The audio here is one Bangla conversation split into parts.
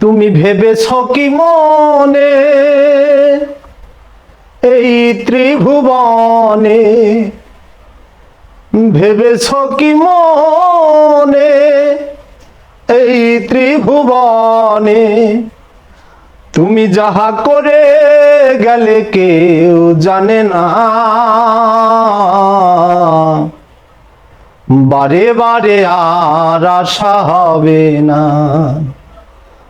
তুমি ভেবেছ কি মনে? এই ত্রিভুবনে ভেবেছ কি মনে? এই ত্রিভুবনে তুমি যাহা করে গেলে কেউ জানে না। বারে বারে আর আশা হবে না।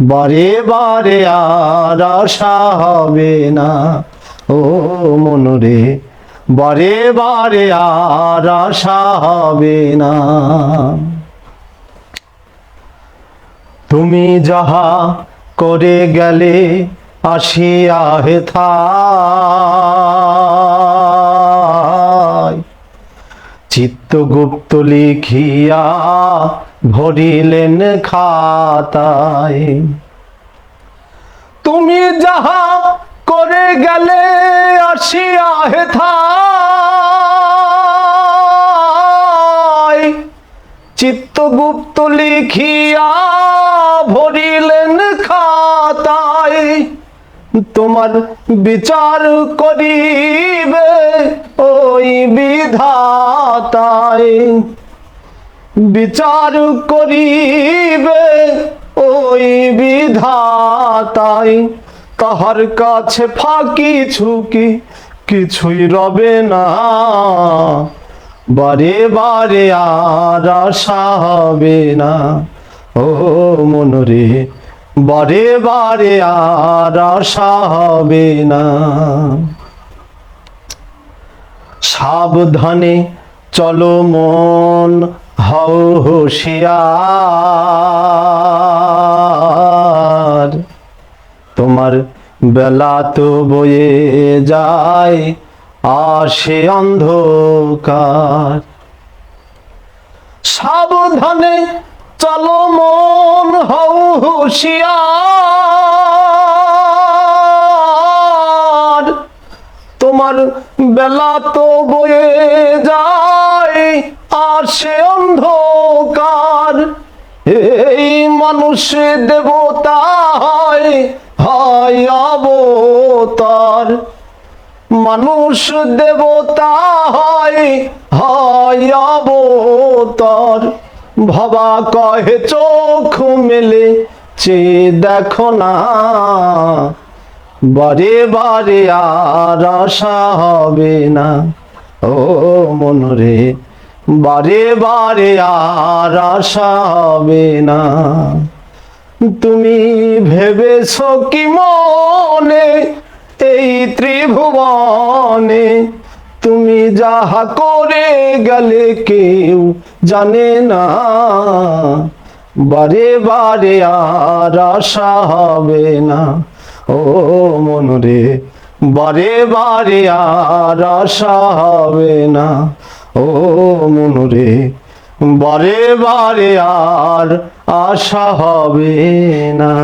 বারে বারে আর আশা হবে না। ও মনরে বারে বারে আর আশা হবে না। তুমি যাহা করে গেলে আসিয়া হেথায় চিত্তগুপ্ত লিখিয়া ভরিলেন খাতায়। তুমি যাহা করে গেলে আসিয়া হেথায়। চিত্তগুপ্ত লিখিয়া ভরিলেন খাতায়। তোমার বিচার করিবে ওই বিধাতায়। বিচার করিবে ওই বিধাতাই। তাহার কাছে ফাঁকি ঝুঁকি কিছুই রবে না। বারে বারে আর আশা হবে না। ও মনরে বারে বারে আর আশা হবে না। সাবধানে চলো মন হও হুঁশিয়ার। তোমার বেলা তো বয়ে যায়, আসে অন্ধকার। সাবধানে চলো মন, হও হুঁশিয়ার। তোমার বেলা তো বয়ে যায় আসে অন্ধকার। এই মানুষ দেবতা হয় হয় অবতার। মানুষ দেবতা হয় হয় অবতার। ভবা কহে চোখ মেলে, চে দেখো না। বারে বারে আর আশা হবে না। ও মনরে বারে বারে আর আশা হবে না। তুমি ভেবেছ কি মনে এই ত্রিভুবনে? তুমি যাহা করে গেলে কেউ জানে না। বারে বারে আর আশা হবে না। ও মনরে বারে বারে আর আশা হবে না। ও মনুরে বারে বারে আর আশা হবে না।